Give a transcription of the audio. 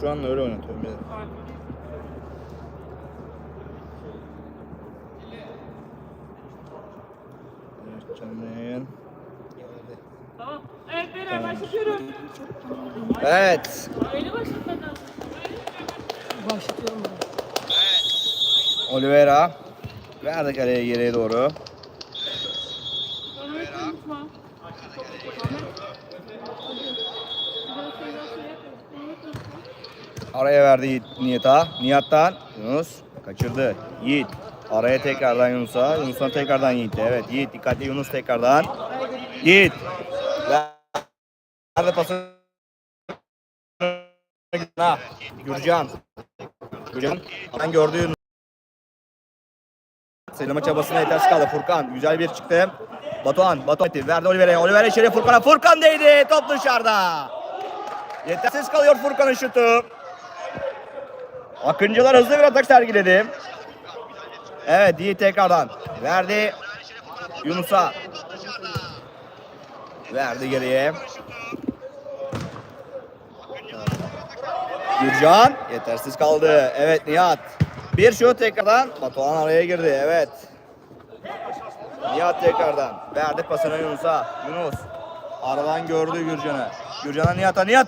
şu an öyle oynatıyorum. De. Evet canım. Tamam. Evet beyler başlatıyorum. Evet. Öyle başlatman lazım. Başlatıyorum. Oliveira. Verdi kaleye geriye doğru. Ahmet unutma. Araya verdi Nihat'a. Nihat'tan Yunus kaçırdı. Yiğit. Araya tekrardan Yunus'a. Yunus'tan tekrardan Yiğit'e. Evet Yiğit dikkatli Yunus tekrardan. Yiğit. Nerede pası? Gürcan. Gürcan. Ben gördü Yunus. Selama çabasına yetersiz kaldı. Furkan güzel bir çıktı. Batuhan, Batuhan. Verdi Oliveira'ya. Oliveira içeri Furkan'a. Furkan değdi. Top dışarıda. Yetersiz kalıyor Furkan'ın şutu. Akıncılar hızlı bir atak sergiledi. Evet Yiğit tekrardan. Verdi Yunus'a. Verdi geriye. Gürcan yetersiz kaldı. Evet Nihat. Bir şut tekrardan. Batuhan araya girdi. Evet. Nihat tekrardan. Verdi pasını Yunus'a. Yunus. Aradan gördü Gürcan'ı. Gürcan'a Nihat'a. Nihat